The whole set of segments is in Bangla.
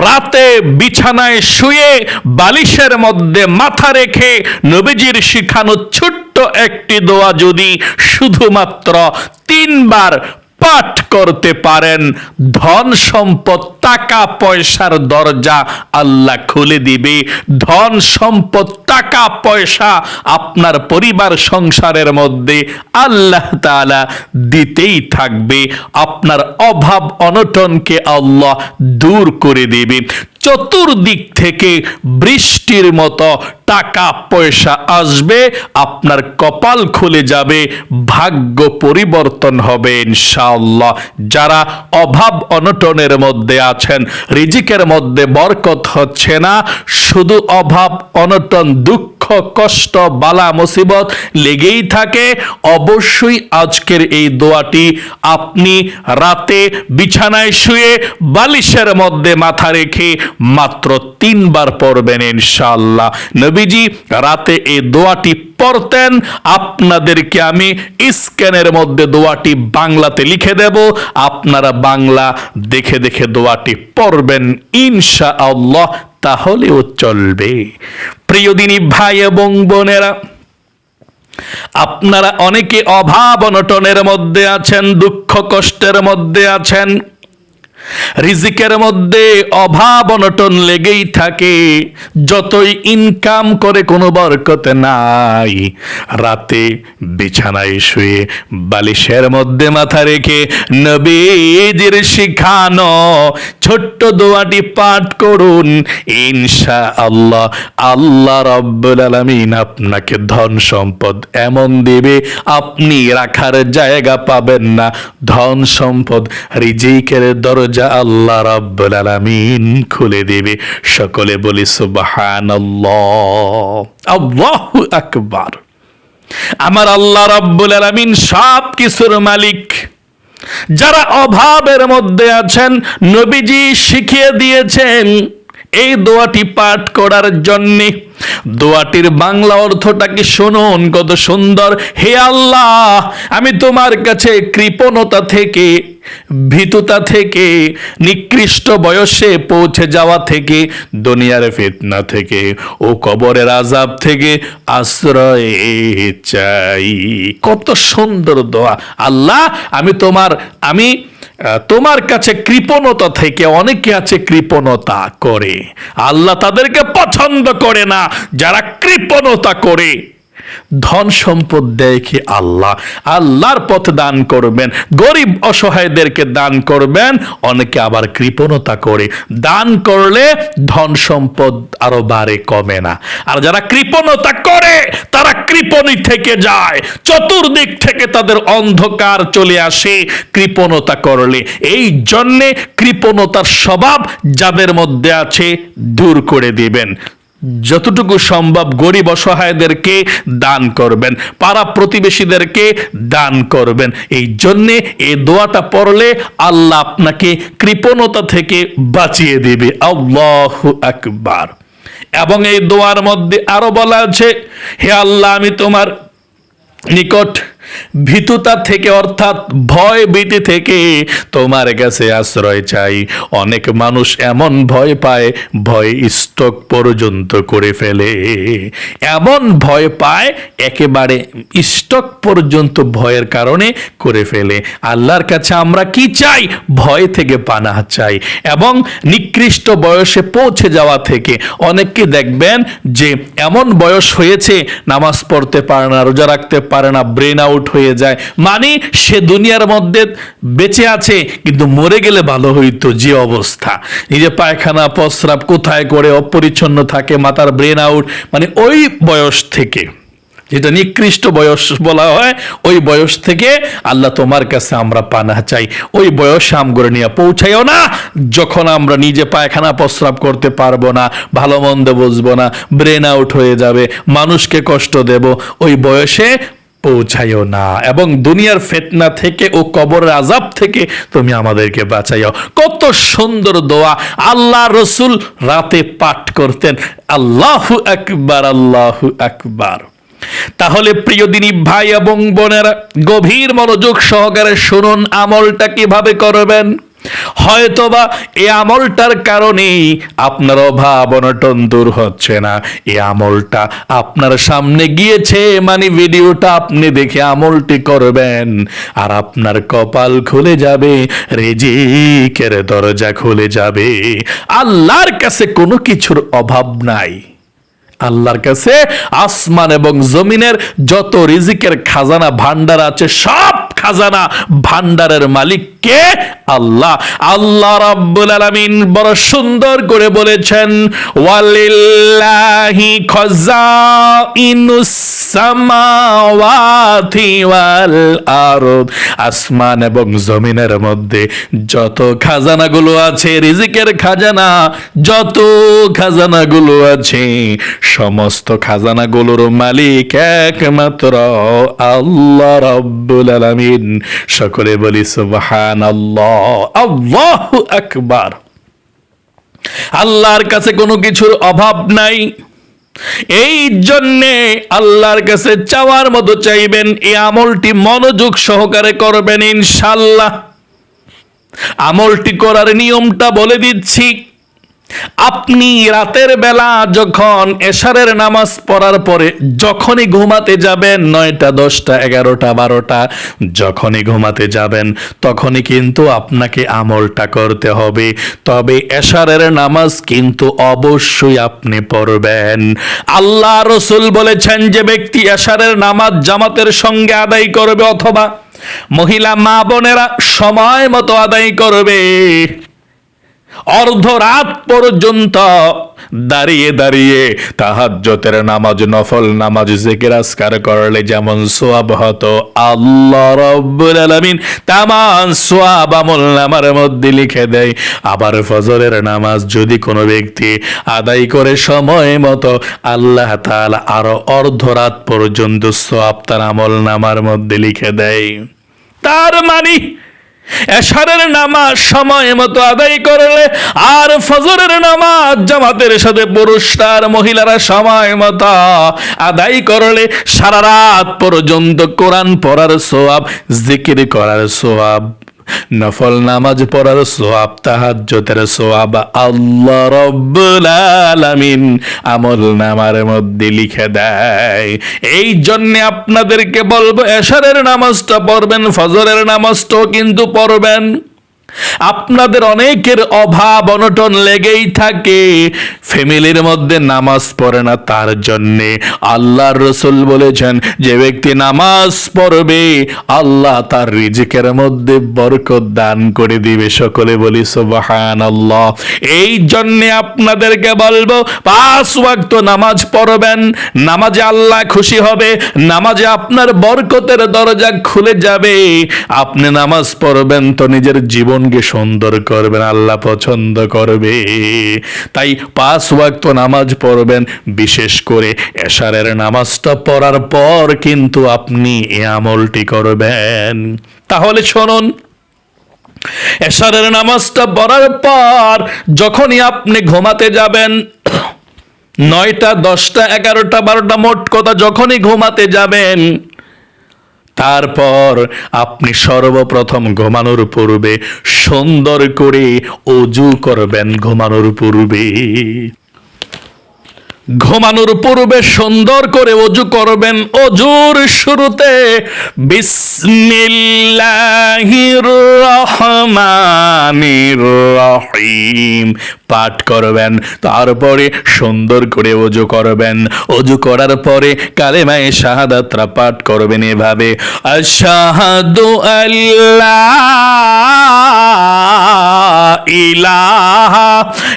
রাতে বিছানায় শুয়ে বালিশের মধ্যে মাথা রেখে নবীজির শিখানো ছোট্ট একটি দোয়া যদি শুধুমাত্র তিনবার পাঠ করতে পারেন। ধন সম্পদ, টাকা পয়সার দরজা আল্লাহ খুলে দিবে। ধন সম্পদ, টাকা পয়সা আপনার পরিবার, সংসারের মধ্যে আল্লাহ তাআলা দিতেই থাকবে। আপনার অভাব, অনটনকে আল্লাহ দূর করে দেবে। চতুর্দিক থেকে বৃষ্টির মতো টাকা পয়সা আসবে, আপনার কপাল খুলে যাবে, ভাগ্য পরিবর্তন হবে, ইনশাআল্লাহ। যারা অভাব অনটনের মধ্যে আছেন, রিজিকের মধ্যে বরকত হচ্ছে না, শুধু অভাব, অনটন, দুঃখ কষ্ট, বালা, মুসিবত লেগেই থাকে। অবশ্যই আজকের এই দোয়াটি আপনি রাতে বিছানায় শুয়ে বালিশের মধ্যে মাথা রেখে মাত্র তিনবার পড়বেন ইনশাআল্লাহ। নবীজি রাতে এই দোয়াটি পড়তেন। আপনাদেরকে আমি স্ক্যানের মধ্যে দোয়াটি বাংলাতে লিখে দেব। আপনারা বাংলা দেখে দেখে দোয়াটি পড়বেন ইনশা আল্লাহ তাহলেও চলবে। প্রিয় দিনী ভাই এবং বোনেরা, আপনারা অনেকে অভাব অনটনের মধ্যে আছেন, দুঃখ কষ্টের মধ্যে আছেন। রিজিকের মধ্যে অভাব অনটন লেগেই থাকে। যতই ইনকাম করে, কোনো বরকত নাই। রাতে বিছানায় শুয়ে বালিশের মধ্যে মাথা রেখে নবীজির শিখানো ছোট্ট দোয়াটি পাঠ করুন। ইনশা আল্লাহ আল্লাহ রব্বুল আলামিন আপনাকে ধন সম্পদ এমন দেবে আপনি রাখার জায়গা পাবেন না। ধন সম্পদ রিজিকের দরজা আল্লাহ রাব্বুল আলামিন খুলে দেবে। সকলে বলি, সুবহানাল্লাহ। আল্লাহু আকবার। আমার আল্লাহ রাব্বুল আলামিন সব কিছুর মালিক। যারা অভাবের মধ্যে আছেন, নবীজি শিখিয়ে দিয়েছেন এই দোয়াটি পাঠ করার জন্যে। দোয়াটির বাংলা অর্থটা কি শুনুন, কত সুন্দর। হে আল্লাহ, আমি তোমার কাছে কৃপণতা থেকে, ভীতুতা থেকে, নিকৃষ্ট বয়সে পৌঁছে যাওয়া থেকে, দুনিয়ার ফিতনা থেকে ও কবরের আজাব থেকে আশ্রয় চাই। কত সুন্দর দোয়া। আল্লাহ, আমি তোমার, আমি তোমার কাছে কৃপণতা থেকে অনেকে আছে কৃপণতা করে। আল্লাহ তাদেরকে পছন্দ করে না, যারা কৃপণতা করে। ধন সম্পদ দেয় কি আল্লাহ? আল্লাহর পথ দান করবেন, গরিব অসহায়দেরকে দান করবেন, অনেকে আবার কৃপণতা করে। দান করলে ধন সম্পদ আরও বাড়ে, কমে না। আর যারা কৃপণতা করে, তারা কৃপণী থেকে যায়। চতুর্দিক থেকে তাদের অন্ধকার চলে আসে কৃপণতা করলে। এই জন্যে কৃপণতার স্বভাব যাদের মধ্যে আছে, দূর করে দিবেন। যতটুকু সম্ভব গরিব অসহায়দেরকে দান করবেন, পাড়া প্রতিবেশীদেরকে দান করবেন। এই জন্যে এই দোয়াটা পড়লে আল্লাহ আপনাকে কৃপণতা থেকে বাঁচিয়ে দেবে। আল্লাহ আকবার। এবং এই দোয়ার মধ্যে আরও বলা আছে, হে আল্লাহ, আমি তোমার নিকট ভীতুতা থেকে, অর্থাৎ ভয় ভীতি থেকে তোমার কাছে আশ্রয় চাই। অনেক মানুষ এমন ভয় পায়, ভয় স্টক পর্যন্ত করে ফেলে। এমন ভয় পায়, একেবারে স্টক পর্যন্ত ভয়ের কারণে করে ফেলে। আল্লাহর কাছে আমরা কি চাই? ভয় থেকে পানা চাই। এবং নিকৃষ্ট বয়সে পৌঁছে যাওয়া থেকে অনেককে দেখবেন যে এমন বয়স হয়েছে, নামাজ পড়তে পারে না, রোজা রাখতে পারে না ব্রেন আউট হয়ে যায়। মানে সে দুনিয়ার মধ্যে বেঁচে আছে, কিন্তু মরে গেলে ভালো হইতো যে অবস্থা। নিজে পায়খানা, প্রস্রাব কোথায় করে, অপরিচ্ছন্ন থাকে, মাথার ব্রেন আউট মানে ওই বয়স থেকে। যেটা নিকৃষ্ট বয়স বলা হয়, ওই বয়স থেকে আল্লাহ তোমার কাছে আমরা পানা চাই। ওই বয়সে আমগরে নিয়ে পৌঁছাইও না, যখন আমরা নিজে পায়খানা, প্রস্রাব করতে পারব না, ভালো মন্দ বুঝব না ব্রেন আউট হয়ে যাবে, মানুষকে কষ্ট দেব, ওই বয়সে পৌঁছাইও না। এবং দুনিয়ার ফেতনা থেকে ও কবর আজাব থেকে তুমি আমাদেরকে বাঁচাইও। কত সুন্দর দোয়া আল্লাহ রসুল রাতে পাঠ করতেন। আল্লাহু আকবার আল্লাহু আকবার। তাহলে প্রিয় দিনী ভাই এবং বোনেরা, গভীর মনোযোগ সহকারে শুনুন আমলটা কীভাবে করবেন। হয়তোবা এই আমলটার কারণেই আপনার অভাব অনটন দূর হচ্ছে না। এই আমলটা আপনার সামনে গিয়েছে মানে ভিডিওটা আপনি দেখে আমলটি করবেন। আর আপনার কপাল খুলে যাবে, রেজিকের দরজা খুলে যাবে। আল্লাহর কাছে কোনো কিছুর অভাব নাই। আল্লাহর কাছে আসমান এবং জমিনের যত রিজিকের খাজানা ভান্ডার আছে সব খাজানা ভান্ডারের মালিক কে? আল্লাহ। আল্লাহ রাব্বুল আলামিন বড় সুন্দর করে বলেছেন, ওয়ালিল্লাহি খাজাইনুস সামাওয়াতি ওয়াল আরদ। আসমান এবং জমিনের মধ্যে যত খাজানাগুলো আছে, রিজিকের খাজানা, যত খাজানাগুলো আছে, সমস্ত খাজানাগুলোর মালিক একমাত্র আল্লাহ রাব্বুল আলামিন। সকলে বলি, সুবহানাল্লাহ, আল্লাহু আকবার। আল্লাহর কাছে কোনো কিছুর অভাব নাই। এই জন্যে আল্লাহর কাছে চাওয়ার মতো চাইবেন, এই আমলটি মনোযোগ সহকারে করবেন ইনশাল্লাহ আমলটি করার নিয়মটা বলে দিচ্ছি। আপনি রাতের বেলা যখন এশারের নামাজ পড়ার পরে যখনই ঘুমাতে যাবেন, নয়টা, দশটা, এগারোটা, বারোটা, যখনই ঘুমাতে যাবেন, তখনই কিন্তু আপনাকে আমলটা করতে হবে। তবে এশারের নামাজ কিন্তু অবশ্যই আপনি পড়বেন। আল্লাহ রসুল বলেছেন যে, ব্যক্তি এশারের নামাজ জামাতের সঙ্গে আদায় করবে অথবা মহিলা মা বোনেরা সময় মতো আদায় করবে। অর্ধরাত পর্যন্ত দাঁড়িয়ে দাঁড়িয়ে তাহাজ্জতের নামাজ, নফল নামাজ, জিকির আসকার করলে যেমন সোয়াব হতো। আল্লাহ রব্বুল সোয়াব আমল নামার মধ্যে লিখে দেয়, আবার ফজরের নামাজ যদি কোনো ব্যক্তি আদায় করে সময় মতো, আল্লাহ আরও অর্ধরাত পর্যন্ত সোয়াব তার আমল নামার মধ্যে লিখে দেয়। তার মানে এশারের নামাজ সময় মতো আদায় করলে আর ফজরের নামাজ জামাতের সাথে পুরুষরা মহিলারা সময় মতো আদায় করলে সারা রাত পর্যন্ত কোরআন পড়ার সোয়াব, জিকির করার সোয়াব। নফল নামাজ পড়ার সোয়াব তাহাজ্যতের সোয়াব আল্লাহ রব্বুল আলামিন আমল নামার মধ্যে লিখে দেয়। এই জন্য আপনাদেরকে বলব, এশারের নামাজটা পড়বেন, ফজরের নামাজটাও কিন্তু পড়বেন। আপনাদের অনেকের অভাব, অনটন লেগেই থাকে। ফ্যামিলির মধ্যে নামাজ পড়ে না তার জন্যে। আল্লাহর রসুল বলেছেন, যে ব্যক্তি নামাজ পড়বে, আল্লাহ তার রিজিকের মধ্যে বরকত দান করে দিবে। সকলে বলি সুবাহান আল্লাহ এই জন্যে আপনাদেরকে বলব, পাঁচ ওয়াক্ত নামাজ পড়বেন। নামাজে আল্লাহ খুশি হবে, নামাজে আপনার বরকতের দরজা খুলে যাবে। আপনি নামাজ পড়বেন তো নিজের জীবনকে সুন্দর করবেন, আল্লাহ পছন্দ করবে। তাই পাঁচ ওয়াক্ত নামাজ পড়বেন, বিশেষ করে এশারের নামাজটা পড়ার পর কিন্তু আপনি এ আমলটি করবেন। তাহলে শুনুন, এশারের নামাজটা পড়ার পর যখনই আপনি ঘুমাতে যাবেন, নয়টা, দশটা, এগারোটা, বারোটা, মোট কথা যখনই ঘুমাতে যাবেন তারপর আপনি সর্বপ্রথম ঘুমানোর পূর্বে সুন্দর করে অজু করবেন ঘুমানোর পূর্বে। ঘুমানোর পূর্বে সুন্দর করে অজু করবেন অজুর শুরুতে বিসমিল্লাহির রহমানির রহিম। পাঠ করবেন, তারপরে সুন্দর করে অজু করবেন। অজু করার পরে কালেমায়ে শাহাদাতরা পাঠ করবেন এভাবে, আশাহাদু আল্লাহ ইলাহা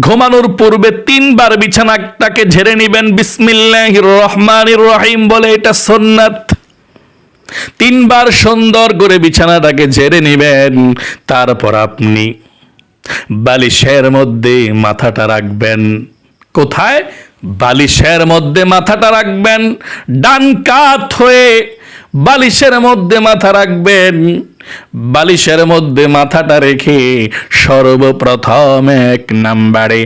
ঘুমানোর পূর্বে তিনবার বিছানাটাকে ঝেড়ে নিবেন, বিসমিল্লাহির রহমানির রহিম বলে এটা সুন্নাত। তিনবার সুন্দর করে বিছানাটাকে ঝেড়ে নেবেন, তারপর আপনি বালিশের মধ্যে মাথাটা রাখবেন। কোথায়? বালিশের মধ্যে মাথাটা রাখবেন, ডান কাত হয়ে বালিশের মধ্যে মাথা রাখবেন। বালিশের মধ্যে মাথাটা রেখে সর্বপ্রথম এক নাম্বারে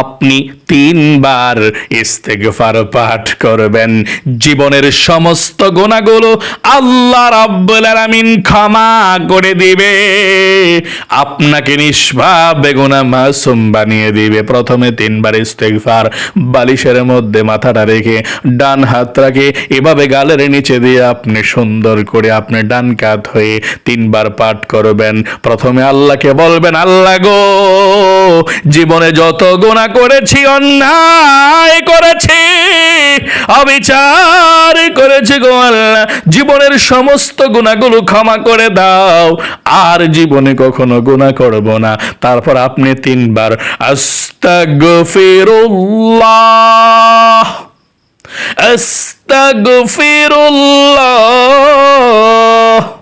আপনি তিনবার ইস্তেগফার পাঠ করবেন। জীবনের সমস্ত গোনাগুলো আল্লাহ রাব্বুল আলামিন ক্ষমা করে দিবে। আপনাকে নিষ্পাপ গুনাহ মাসুম বানিয়ে দিবে। প্রথমে তিনবার ইস্তেগফার, বালিশের মধ্যে মাথাটা রেখে ডান হাত রাখে এভাবে গালের নিচে দিয়ে আপনি সুন্দর করে আপনি ডান কাত হয়ে তিনবার পাঠ করবেন। প্রথমে আল্লাহকে বলবেন, আল্লাহ গো, জীবনে যত গোনা করেছি, অন্যায় করেছি, অবিচার করেছি গো আল্লাহ, জীবনের সমস্ত গুণাগুলো ক্ষমা করে দাও। আর জীবনে কখনো গুণা করব না। তারপর আপনি তিনবার, আস্তাগফিরুল্লাহ আস্তাগফিরুল্লাহ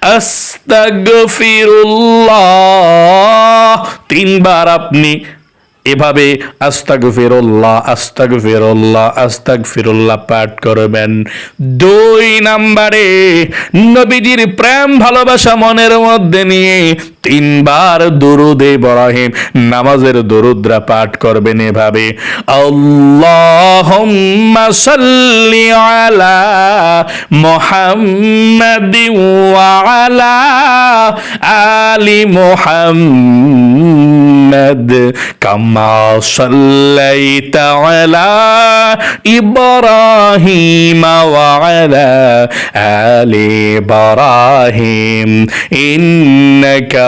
আস্তাগফিরুল্লাহ। তিনবার আপনি এভাবে আস্তাগ ফিরুল্লাহ আস্তাগ ফিরুল্লাহ আস্তাগ ফিরুল্লাহ পাঠ করবেন। দুই নাম্বারে নবীজির প্রেম, ভালোবাসা মনের মধ্যে নিয়ে তিনবার দুরুদ ইব্রাহিম, নামাজের দুরুদ্রা পাঠ করবেন এভাবে। আল্লাহুম্মা সাল্লি আলা মুহাম্মাদিন ওয়া আলা আলি মুহাম্মাদ, কামা সাল্লাইতা আলা ইব্রাহিম ওয়া আলা আলি ইব্রাহিম, ইন্নাকা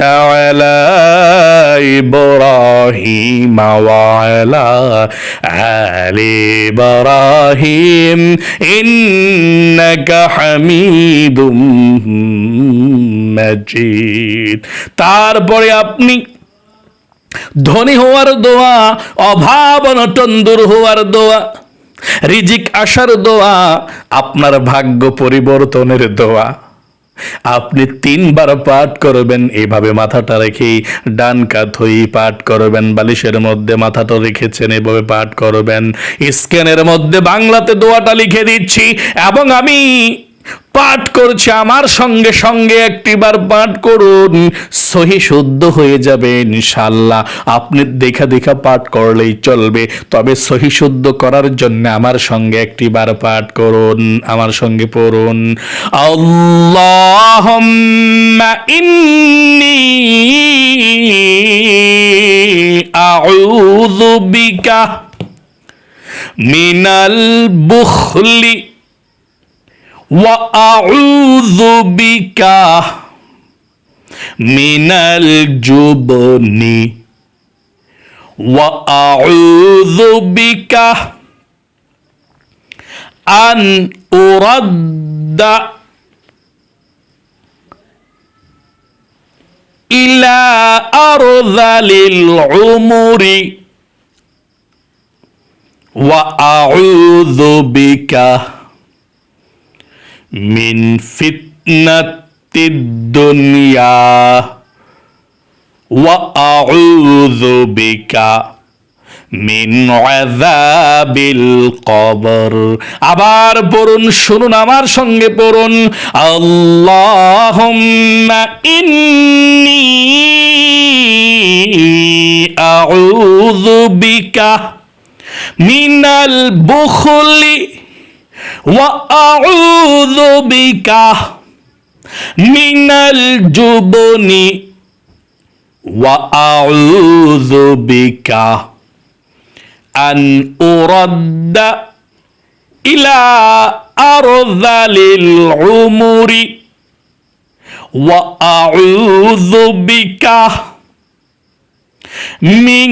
على إبراهيم وعلى آل إبراهيم إنك حميد مجيد তারপরে আপনি ধনী হওয়ার দোয়া অভাব অনটন দূর হওয়ার দোয়া রিজিক আসার দোয়া আপনার ভাগ্য পরিবর্তনের দোয়া আপনি তিনবার পাঠ করবেন, এভাবে মাথাটা রেখে ডান কাত হয়ে পাঠ করবেন, বালিশের মধ্যে মাথাটা রেখেছেন, এভাবে পাঠ করবেন। স্ক্যানের মধ্যে বাংলাতে দোয়াটা লিখে দিচ্ছি, এবং আমি পাঠ করছে, আমার সঙ্গে সঙ্গে একটিবার পাঠ করুন। সহি শুদ্ধ হয়ে যাবে ইনশাল্লাহ আপনি দেখা দেখা পাঠ করলেই চলবে। তবে সহি শুদ্ধ করার জন্য আমার সঙ্গে একটিবার পাঠ করুন, আমার সঙ্গে পড়ুন। আল্লাহুম্মা ইন্নী আউযু বিকা মিনাল বুখলি وأعوذ بك من الجبن. وأعوذ بك أن أرد إلى أرذل العمر وأعوذ بك মিন ফিতনাতি দুনিয়া ওয়া আউযু বিকা মিন আযাবিল কবর। আবার পড়ুন, শুনুন, আমার সঙ্গে পড়ুন। আল্লাহুম্মা ইন্নী আউযু বিকা মিনাল বুখলি وأعوذ بك من الجبن وأعوذ بك أن أرد إلى أرذل العمر وأعوذ بك من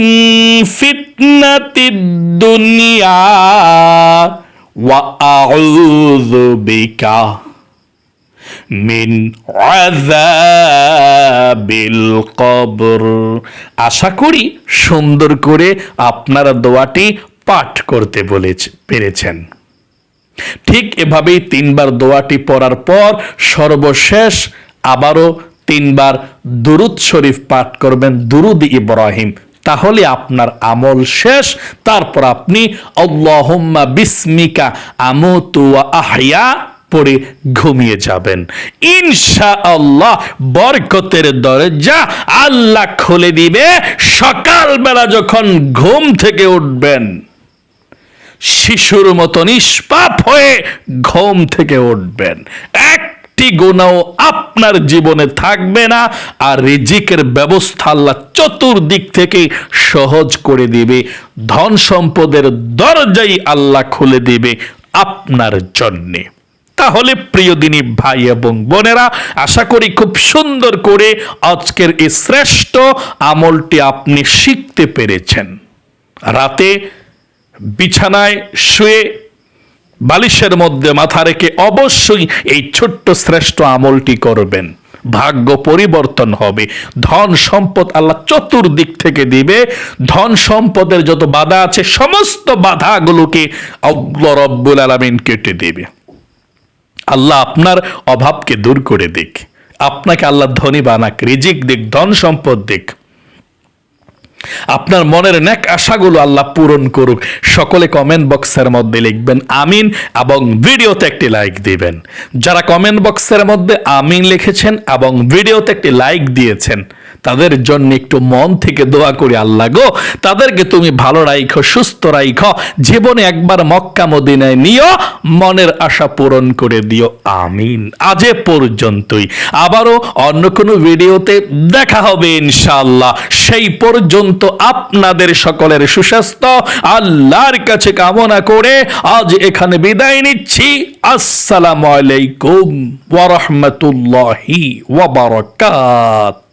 فتنة الدنيا আউযু বিকা মিন আযাবিল কবর আশা করি সুন্দর করে আপনারা দোয়াটি পাঠ করতে বলেছে, পেরেছেন। ঠিক এভাবেই তিনবার দোয়াটি পড়ার পর সর্বশেষ আবারও তিনবার দুরুদ শরীফ পাঠ করবেন দুরুদ ইব্রাহিম। তাহলে আপনার আমল শেষ। তারপর আপনি আল্লাহুম্মা বিসমিকা আমুতু ওয়া আহইয়া পড়ে ঘুমিয়ে যাবেন। ইনশা আল্লাহ বরকতের দরজা আল্লাহ খুলে দিবে সকালবেলা যখন ঘুম থেকে উঠবেন। শিশুর মতো নিষ্পাপ হয়ে ঘুম থেকে উঠবেন। একটি গুণাও আপনার জীবনে থাকবে না, আর রিজিকের ব্যবস্থা আল্লাহ চতুর্দিক থেকে সহজ করে দিবে। ধন সম্পদের দরজাই আল্লাহ খুলে দিবে আপনার জন্যে। তাহলে প্রিয় দিনী ভাই এবং বোনেরা, আশা করি খুব সুন্দর করে আজকের এই শ্রেষ্ঠ আমলটি আপনি শিখতে পেরেছেন। রাতে বিছানায় শুয়ে বালিশের মধ্যে মাথা রেখে অবশ্যই এই ছোট্ট শ্রেষ্ঠ আমলটি করবেন। ভাগ্য পরিবর্তন হবে। ধন সম্পদ আল্লাহ চতুর্দিক থেকে দিবে। ধন সম্পদের যত বাধা আছে, সমস্ত বাধাগুলোকে আল্লাহ রব্বুল আলমিন কেটে দেবে। আল্লাহ আপনার অভাবকে দূর করে দিক। আপনাকে আল্লাহ ধনী বানাক, রিজিক দিক, ধন সম্পদ দিক। আপনার মনের ন্যাক আশাগুলো আল্লাহ পূরণ করুক। সকলে কমেন্ট বক্সের মধ্যে লিখবেন, আমিন এবং ভিডিওতে একটি লাইক দিবেন। যারা কমেন্ট বক্সের মধ্যে আমিন লিখেছেন এবং ভিডিওতে একটি লাইক দিয়েছেন তাদের জন্য একটু মন থেকে দোয়া করি, আল্লাহ গো, তাদেরকে তুমি ভালো রাইখো, সুস্থ রাইখো, জীবনে একবার মক্কা মদিনায় নিও, মনের আশা পূরণ করে দিও, আমিন। আজে পর্যন্তই। আবারও অন্য কোনো ভিডিওতে দেখা হবে ইনশাআল্লাহ। সেই পর্যন্ত আপনাদের সকলের সুস্বাস্থ্য, আল্লাহর কাছে কামনা করে আজ এখানে বিদায় নিচ্ছি। আসসালামু আলাইকুম ওয়া বারাকাত।